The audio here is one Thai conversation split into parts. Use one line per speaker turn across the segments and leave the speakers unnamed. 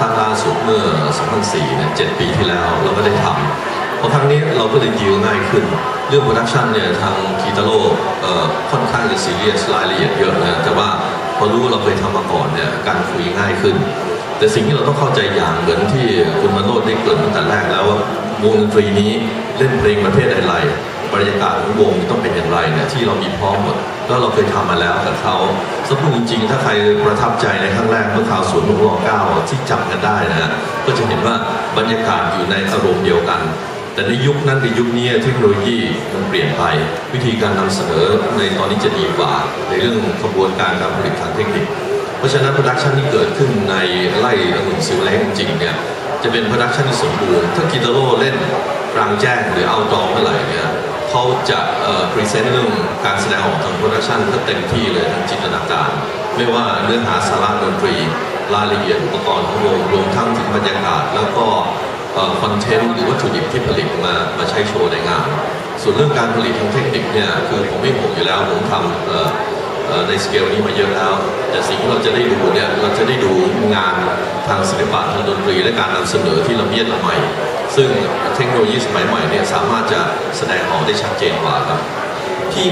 ครั้งล่าสุดเมื่อ 2004 เนี่ย 7 ปีที่แล้วเราก็ได้ทำเพราะครั้งนี้เราก็เลยดีลง่ายขึ้น เรื่องโปรดักชันเนี่ย ทางคีตาโร่เอ่อค่อนข้างจะซีเรียสรายละเอียดเยอะนะ แต่ว่าพอรู้เราเคยทำมาก่อนเนี่ย การคุยง่ายขึ้น แต่สิ่งที่เราต้องเข้าใจอย่างเหมือนที่คุณมโนดได้เกริ่นตั้งแต่แรกแล้วว่าวงดนตรีนี้เล่นเพลงประเภทใดๆบรรยากาศของวง ไรเนี่ยที่เรามีพร้อมหมดแล้วเราเคยทำมาแล้วกับเขาสมมติจริงๆ ถ้าใครประทับใจในครั้งแรกเมื่อข่าวสวนลุงรอเก้าที่จำกันได้นะฮะก็จะเห็นว่าบรรยากาศอยู่ในอารมณ์เดียวกัน แต่ในยุคนั้นในยุคนี้เทคโนโลยีมันเปลี่ยนไป วิธีการนำเสนอในตอนนี้จะดีกว่า ในเรื่องกระบวนการการผลิตทางเทคนิค เพราะฉะนั้นโปรดักชันที่เกิดขึ้นในไล่องุ่นซิลเล้งจริงเนี่ยจะเป็นโปรดักชันที่สมบูรณ์ถ้ากิตาโร่เล่นกลางแจ้งหรือเอาดองเมื่อไหร่เนี่ย เขาจะพรีเซนต์เรื่องการแสดงออกทางโปรดักชันก็เต็มที่เลยทางจินตนาการ ไม่ว่าเนื้อหาสาระดนตรีรายละเอียดอุปกรณ์ของวงรวมทั้งถึงบรรยากาศ แล้วก็คอนเทนต์หรือวัตถุดิบที่ผลิตมามาใช้โชว์ในงาน ส่วนเรื่องการผลิตทางเทคนิคเนี่ยคือผมไม่ห่วงอยู่แล้วผมทำในสเกลนี้มาเยอะแล้ว แต่สิ่งที่เราจะได้ดูเนี่ยเราจะได้ดูงานทางศิลปะทางดนตรีและการนำเสนอที่ละเมียดละไม ซึ่งเทคโนโลยีสมัยใหม่เนี่ยสามารถจะแสดงออกได้ชัดเจนกว่าครับที่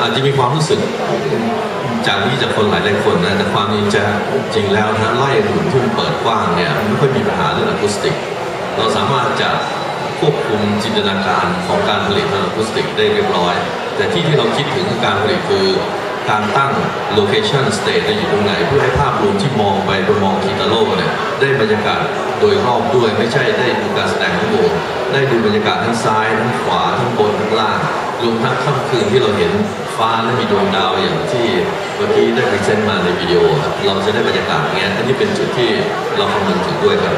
อาจจะมีความรู้สึกจากนี้จากคนหลายหลายคนนะแต่ความจริงจะจริงแล้วนะไล่หุ่นที่มเปิดกว้างเนี่ยไม่ค่อยมีปัญหาเรื่องอะคูสติก เราสามารถจะควบคุมจินตนาการของการผลิตทางอะคูสติกได้เรียบร้อย แต่ที่ที่เราคิดถึงการผลิตคือ การตั้งโลเคชันสเตทจะอยู่ตรงไหน เพื่อให้ภาพรวมที่มองไปไปมองคิตาโร่เนี่ยได้บรรยากาศโดยรอบด้วยไม่ใช่ได้ดูการแสดงทั้งหมดได้ดูบรรยากาศทั้งซ้ายทั้งขวาทั้งบนทั้งล่างรวมทั้งค่ำคืนที่เราเห็นฟ้าและมีดวงดาวอย่างที่เมื่อกี้ได้พรีเซนต์มาในวิดีโอ เราจะได้บรรยากาศอย่างเงี้ยอันนี้เป็นจุดที่เราคำนึงถึงด้วยครับ